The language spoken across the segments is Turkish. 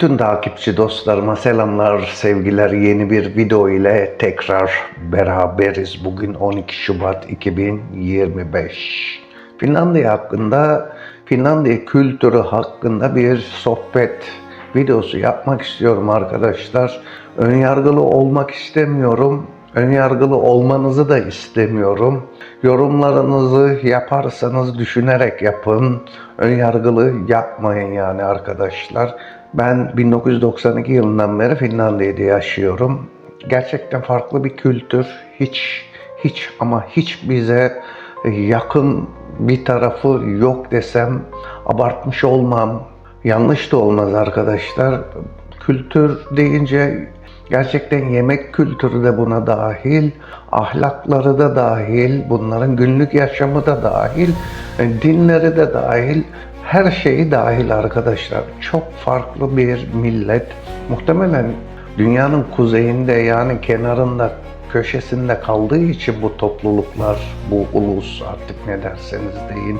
Bütün takipçi dostlarıma selamlar, sevgiler. Yeni bir video ile tekrar beraberiz. Bugün 12 Şubat 2025. Finlandiya hakkında, Finlandiya kültürü hakkında bir sohbet videosu yapmak istiyorum arkadaşlar. Önyargılı olmak istemiyorum. Önyargılı olmanızı da istemiyorum. Yorumlarınızı yaparsanız düşünerek yapın. Önyargılı yapmayın yani arkadaşlar. Ben 1992 yılından beri Finlandiya'da yaşıyorum. Gerçekten farklı bir kültür. Hiç hiç ama hiç bize yakın bir tarafı yok desem abartmış olmam. Yanlış da olmaz arkadaşlar. Kültür deyince gerçekten yemek kültürü de buna dahil, ahlakları da dahil, bunların günlük yaşamı da dahil, dinleri de dahil, her şeyi dahil arkadaşlar. Çok farklı bir millet. Muhtemelen dünyanın kuzeyinde yani kenarında köşesinde kaldığı için bu topluluklar, bu ulus artık ne derseniz deyin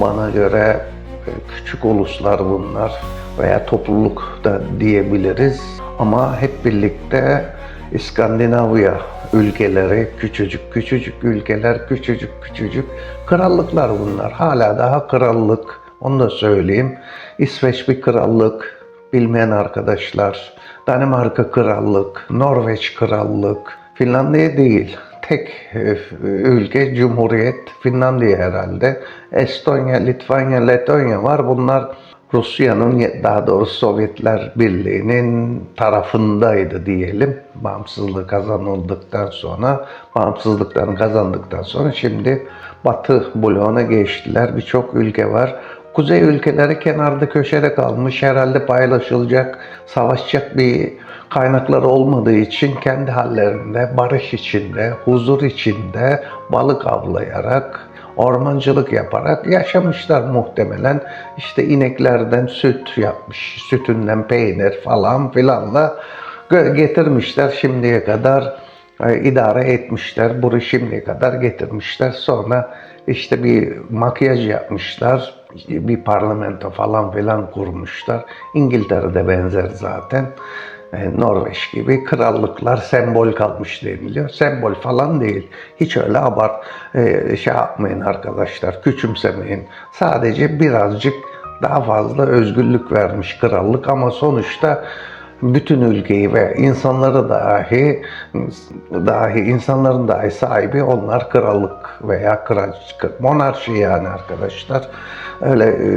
bana göre e, küçük uluslar bunlar veya topluluk da diyebiliriz. Ama hep birlikte İskandinavya ülkeleri, küçücük küçücük ülkeler, küçücük küçücük krallıklar bunlar. Hala daha krallık, onu da söyleyeyim. İsveç bir krallık, bilmeyen arkadaşlar. Danimarka krallık, Norveç krallık, Finlandiya değil. Tek e, ülke Cumhuriyet Finlandiya herhalde. Estonya, Litvanya, Letonya var. Bunlar Rusya'nın daha doğrusu Sovyetler Birliği'nin tarafındaydı diyelim. Bağımsızlığı kazanıldıktan sonra, bağımsızlıklarını kazandıktan sonra şimdi Batı bloğuna geçtiler. Birçok ülke var. Kuzey ülkeleri kenarda köşede kalmış. Herhalde paylaşılacak, savaşacak bir kaynakları olmadığı için kendi hallerinde, barış içinde, huzur içinde balık avlayarak, ormancılık yaparak yaşamışlar muhtemelen. İşte ineklerden süt yapmış, sütünden peynir falan filanla getirmişler şimdiye kadar e, idare etmişler. Bunu şimdiye kadar getirmişler. Sonra işte bir makyaj yapmışlar. Bir parlamento falan filan kurmuşlar. İngiltere'de benzer zaten. E, Norveç gibi krallıklar sembol kalmış deniliyor. Sembol falan değil. Hiç öyle abart e, şey yapmayın arkadaşlar. Küçümsemeyin. Sadece birazcık daha fazla özgürlük vermiş krallık ama sonuçta bütün ülkeyi ve insanları dahi dahi insanların dahi sahibi onlar krallık veya kralcılık monarşi yani arkadaşlar öyle e,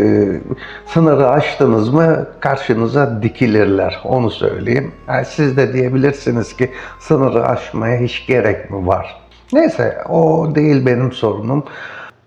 sınırı aştınız mı karşınıza dikilirler onu söyleyeyim. Yani siz de diyebilirsiniz ki sınırı aşmaya hiç gerek mi var? Neyse o değil benim sorunum.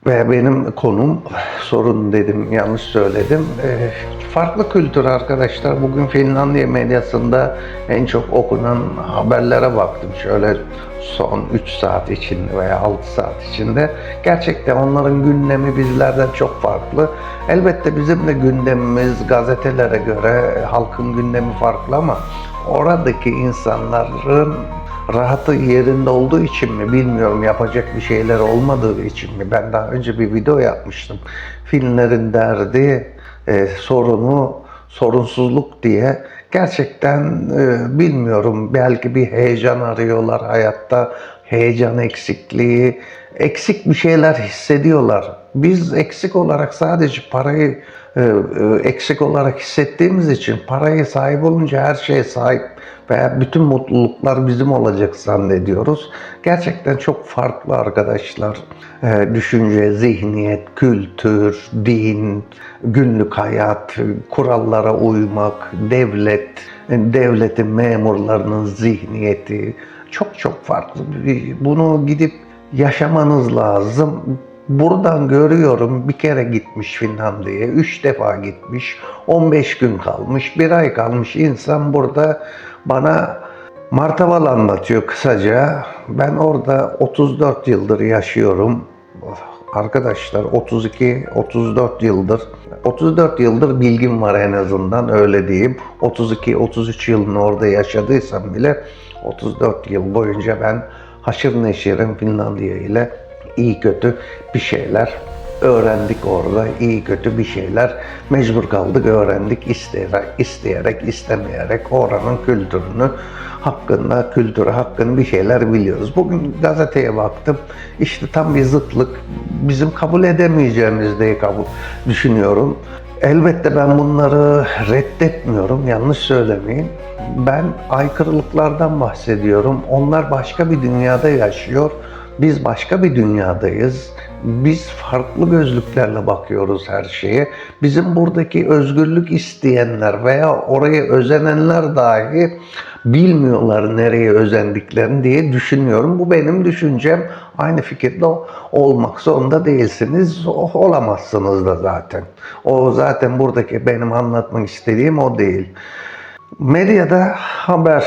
Ve benim konum, sorun dedim, yanlış söyledim. Ee, farklı kültür arkadaşlar. Bugün Finlandiya medyasında en çok okunan haberlere baktım. Şöyle son 3 saat içinde veya 6 saat içinde. Gerçekten onların gündemi bizlerden çok farklı. Elbette bizim de gündemimiz gazetelere göre halkın gündemi farklı ama oradaki insanların rahatı yerinde olduğu için mi bilmiyorum yapacak bir şeyler olmadığı için mi? Ben daha önce bir video yapmıştım. Finlerin derdi e, sorunu sorunsuzluk diye. Gerçekten e, bilmiyorum belki bir heyecan arıyorlar hayatta. Heyecan eksikliği eksik bir şeyler hissediyorlar biz eksik olarak sadece parayı e, e, eksik olarak hissettiğimiz için parayı sahip olunca her şeye sahip veya bütün mutluluklar bizim olacak zannediyoruz. Gerçekten çok farklı arkadaşlar. E, düşünce, zihniyet, kültür, din, günlük hayat, kurallara uymak, devlet, devletin memurlarının zihniyeti çok çok farklı. Bunu gidip yaşamanız lazım. Buradan görüyorum bir kere gitmiş Finlandiya'ya, üç defa gitmiş, 15 gün kalmış, bir ay kalmış insan burada bana Martaval anlatıyor kısaca. Ben orada 34 yıldır yaşıyorum. Arkadaşlar 32-34 yıldır 34 yıldır bilgim var en azından öyle diyeyim. 32-33 yılını orada yaşadıysam bile 34 yıl boyunca ben haşır neşirim Finlandiya ile iyi kötü bir şeyler öğrendik orada iyi kötü bir şeyler mecbur kaldık öğrendik isteyerek, isteyerek istemeyerek oranın kültürünü hakkında kültürü hakkında bir şeyler biliyoruz. Bugün gazeteye baktım işte tam bir zıtlık bizim kabul edemeyeceğimiz diye kabul düşünüyorum. Elbette ben bunları reddetmiyorum yanlış söylemeyin. Ben aykırılıklardan bahsediyorum. Onlar başka bir dünyada yaşıyor. Biz başka bir dünyadayız. Biz farklı gözlüklerle bakıyoruz her şeye. Bizim buradaki özgürlük isteyenler veya oraya özenenler dahi bilmiyorlar nereye özendiklerini diye düşünüyorum. Bu benim düşüncem. Aynı fikirde olmak zorunda değilsiniz. O- Olamazsınız da zaten. O zaten buradaki benim anlatmak istediğim o değil. Medyada haber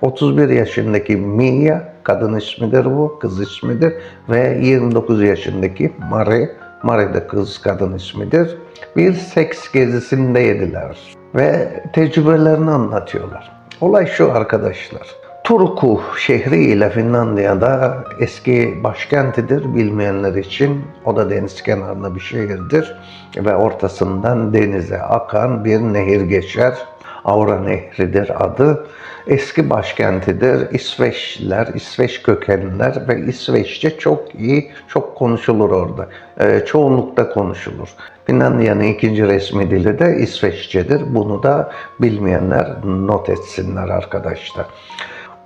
31 yaşındaki Mia, kadın ismidir bu, kız ismidir ve 29 yaşındaki Mari, Mari de kız kadın ismidir. Bir seks gezisindeydiler ve tecrübelerini anlatıyorlar. Olay şu arkadaşlar. Turku şehri ile Finlandiya'da eski başkentidir bilmeyenler için. O da deniz kenarında bir şehirdir ve ortasından denize akan bir nehir geçer. Avra Nehri'dir adı. Eski başkentidir. İsveçliler, İsveç kökenliler ve İsveççe çok iyi, çok konuşulur orada. Ee, çoğunlukta konuşulur. Finlandiya'nın ikinci resmi dili de İsveççedir. Bunu da bilmeyenler not etsinler arkadaşlar.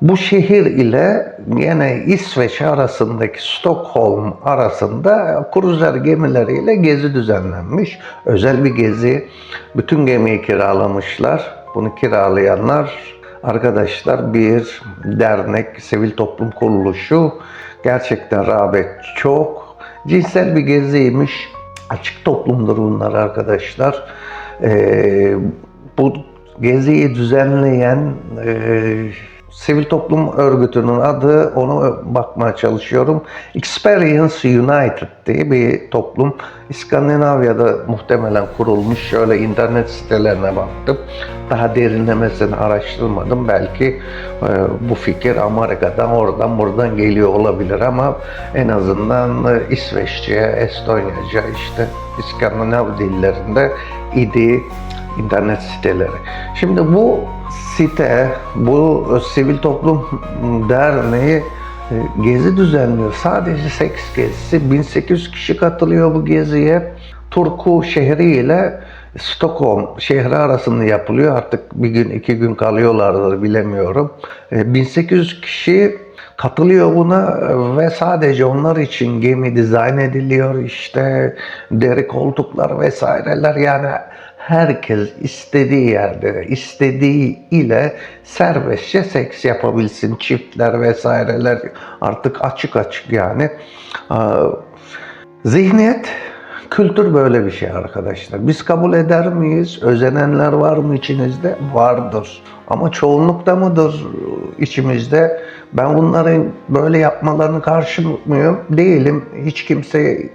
Bu şehir ile yine İsveç arasındaki Stockholm arasında kruzer gemileriyle gezi düzenlenmiş. Özel bir gezi. Bütün gemiyi kiralamışlar. Bunu kiralayanlar arkadaşlar bir dernek, sivil toplum kuruluşu. Gerçekten rağbet çok. Cinsel bir geziymiş. Açık toplumdur bunlar arkadaşlar. Ee, bu geziyi düzenleyen e, sivil toplum örgütünün adı, onu bakmaya çalışıyorum. Experience United diye bir toplum. İskandinavya'da muhtemelen kurulmuş. Şöyle internet sitelerine baktım. Daha derinlemesine araştırmadım. Belki e, bu fikir Amerika'dan, oradan, buradan geliyor olabilir ama en azından e, İsveççe, Estonyaca, işte İskandinav dillerinde idi internet siteleri. Şimdi bu site, bu sivil toplum derneği e, gezi düzenliyor. Sadece seks gezisi. 1800 kişi katılıyor bu geziye. Turku şehri ile Stockholm şehri arasında yapılıyor. Artık bir gün iki gün kalıyorlardır bilemiyorum. E, 1800 kişi katılıyor buna ve sadece onlar için gemi dizayn ediliyor. İşte deri koltuklar vesaireler yani herkes istediği yerde, istediği ile serbestçe seks yapabilsin. Çiftler vesaireler artık açık açık yani. Zihniyet, kültür böyle bir şey arkadaşlar. Biz kabul eder miyiz? Özenenler var mı içinizde? Vardır. Ama çoğunlukta mıdır içimizde? Ben bunların böyle yapmalarını karşı mıyım? Değilim. Hiç kimseyi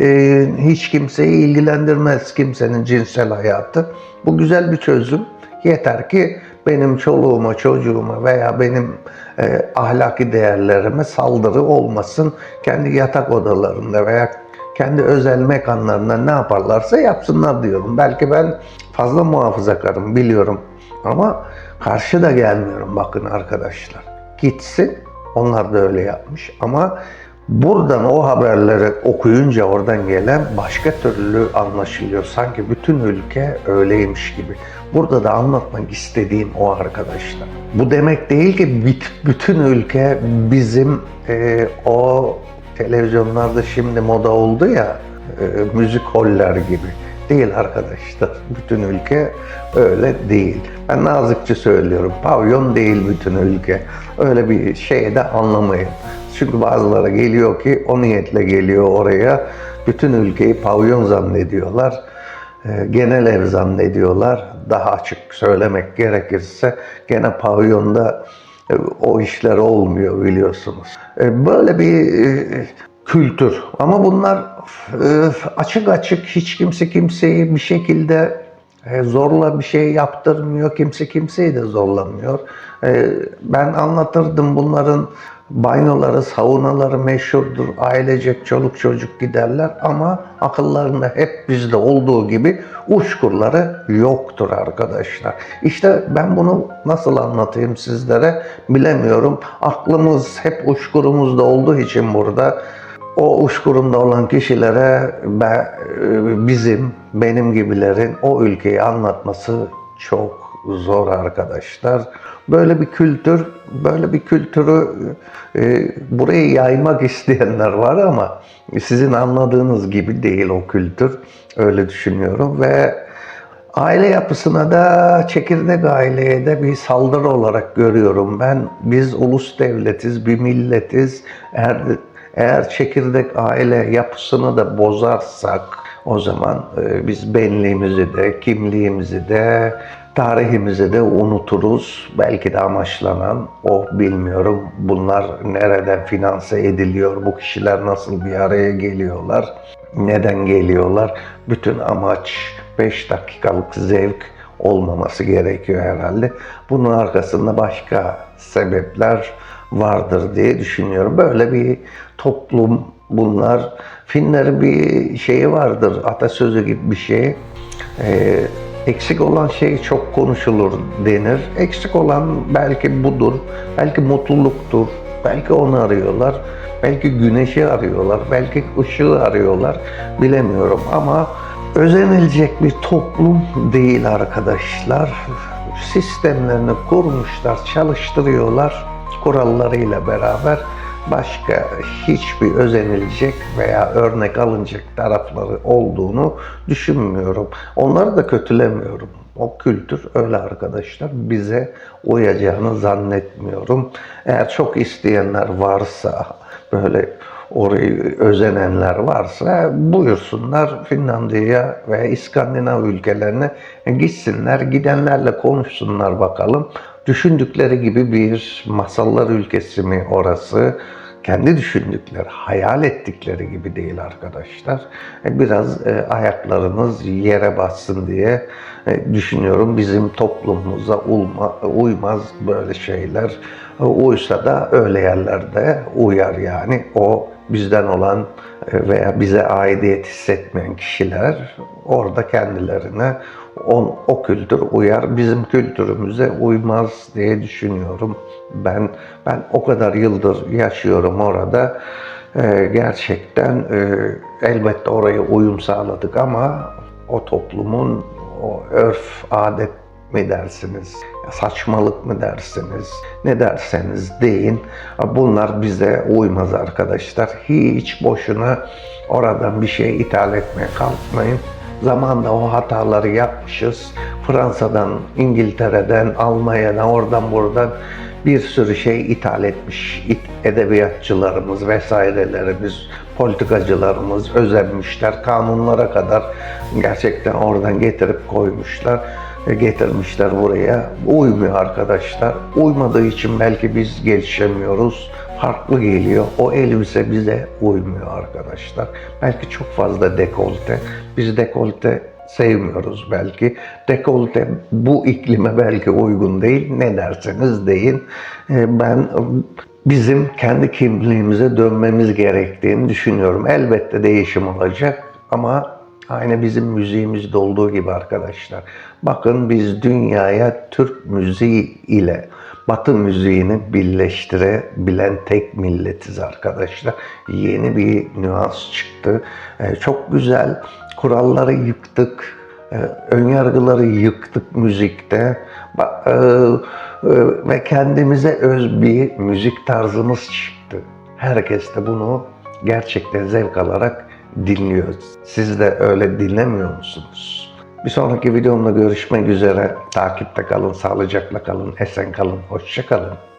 e, hiç kimseyi ilgilendirmez kimsenin cinsel hayatı. Bu güzel bir çözüm. Yeter ki benim çoluğuma, çocuğuma veya benim e, ahlaki değerlerime saldırı olmasın. Kendi yatak odalarında veya kendi özel mekanlarında ne yaparlarsa yapsınlar diyorum. Belki ben fazla muhafazakarım biliyorum ama karşı da gelmiyorum bakın arkadaşlar. Gitsin onlar da öyle yapmış ama buradan o haberleri okuyunca oradan gelen başka türlü anlaşılıyor. Sanki bütün ülke öyleymiş gibi. Burada da anlatmak istediğim o arkadaşlar. Bu demek değil ki bütün ülke bizim e, o televizyonlarda şimdi moda oldu ya e, müzik holler gibi. Değil arkadaşlar. Bütün ülke öyle değil. Ben nazikçe söylüyorum. Pavyon değil bütün ülke. Öyle bir şeye de anlamayın. Çünkü bazıları geliyor ki o niyetle geliyor oraya. Bütün ülkeyi pavyon zannediyorlar. E, genel ev zannediyorlar. Daha açık söylemek gerekirse gene pavyonda e, o işler olmuyor biliyorsunuz. E, Böyle bir kültür. Ama bunlar e, açık açık hiç kimse kimseyi bir şekilde e, zorla bir şey yaptırmıyor. Kimse kimseyi de zorlamıyor. E, Ben anlatırdım bunların Banyoları, saunaları meşhurdur. Ailecek çoluk çocuk giderler ama akıllarında hep bizde olduğu gibi uçkurları yoktur arkadaşlar. İşte ben bunu nasıl anlatayım sizlere bilemiyorum. Aklımız hep uçkurumuzda olduğu için burada o uçkurunda olan kişilere be- bizim, benim gibilerin o ülkeyi anlatması çok zor arkadaşlar. Böyle bir kültür, böyle bir kültürü e, buraya yaymak isteyenler var ama sizin anladığınız gibi değil o kültür. Öyle düşünüyorum ve aile yapısına da çekirdek aileye de bir saldırı olarak görüyorum ben. Biz ulus devletiz, bir milletiz. Eğer eğer çekirdek aile yapısını da bozarsak o zaman e, biz benliğimizi de, kimliğimizi de, tarihimizi de unuturuz. Belki de amaçlanan o bilmiyorum. Bunlar nereden finanse ediliyor? Bu kişiler nasıl bir araya geliyorlar? Neden geliyorlar? Bütün amaç 5 dakikalık zevk olmaması gerekiyor herhalde. Bunun arkasında başka sebepler vardır diye düşünüyorum. Böyle bir toplum bunlar. Finlerin bir şeyi vardır, atasözü gibi bir şey. Ee, eksik olan şey çok konuşulur denir. Eksik olan belki budur, belki mutluluktur, belki onu arıyorlar, belki güneşi arıyorlar, belki ışığı arıyorlar, bilemiyorum ama özenilecek bir toplum değil arkadaşlar. Sistemlerini kurmuşlar, çalıştırıyorlar kurallarıyla beraber başka hiçbir özenilecek veya örnek alınacak tarafları olduğunu düşünmüyorum. Onları da kötülemiyorum. O kültür öyle arkadaşlar. Bize uyacağını zannetmiyorum. Eğer çok isteyenler varsa böyle orayı özenenler varsa buyursunlar Finlandiya'ya ve İskandinav ülkelerine gitsinler, gidenlerle konuşsunlar bakalım. Düşündükleri gibi bir masallar ülkesi mi orası? Kendi düşündükleri, hayal ettikleri gibi değil arkadaşlar. E, Biraz e, ayaklarınız yere bassın diye e, düşünüyorum. Bizim toplumumuza uymaz böyle şeyler. Uysa da öyle yerlerde uyar yani. O bizden olan e, veya bize aidiyet hissetmeyen kişiler orada kendilerine o, o kültür uyar, bizim kültürümüze uymaz diye düşünüyorum. Ben ben o kadar yıldır yaşıyorum orada. E, gerçekten e, elbette oraya uyum sağladık ama o toplumun o örf, adet mi dersiniz, saçmalık mı dersiniz, ne derseniz deyin. Bunlar bize uymaz arkadaşlar. Hiç boşuna oradan bir şey ithal etmeye kalkmayın. Zamanda o hataları yapmışız. Fransa'dan, İngiltere'den, Almanya'dan, oradan buradan bir sürü şey ithal etmiş edebiyatçılarımız vesairelerimiz, politikacılarımız özenmişler. Kanunlara kadar gerçekten oradan getirip koymuşlar getirmişler buraya. Uymuyor arkadaşlar. Uymadığı için belki biz gelişemiyoruz. Farklı geliyor. O elbise bize uymuyor arkadaşlar. Belki çok fazla dekolte. Biz dekolte sevmiyoruz belki. Dekolte bu iklime belki uygun değil. Ne derseniz deyin. E, Ben bizim kendi kimliğimize dönmemiz gerektiğini düşünüyorum. Elbette değişim olacak ama Aynı bizim müziğimizde olduğu gibi arkadaşlar. Bakın biz dünyaya Türk müziği ile Batı müziğini birleştirebilen tek milletiz arkadaşlar. Yeni bir nüans çıktı. Ee, çok güzel kuralları yıktık. Ee, önyargıları yıktık müzikte. Ba- e, e, ve kendimize öz bir müzik tarzımız çıktı. Herkes de bunu gerçekten zevk alarak dinliyor. Siz de öyle dinlemiyor musunuz? Bir sonraki videomda görüşmek üzere. Takipte kalın, sağlıcakla kalın, esen kalın, hoşça kalın.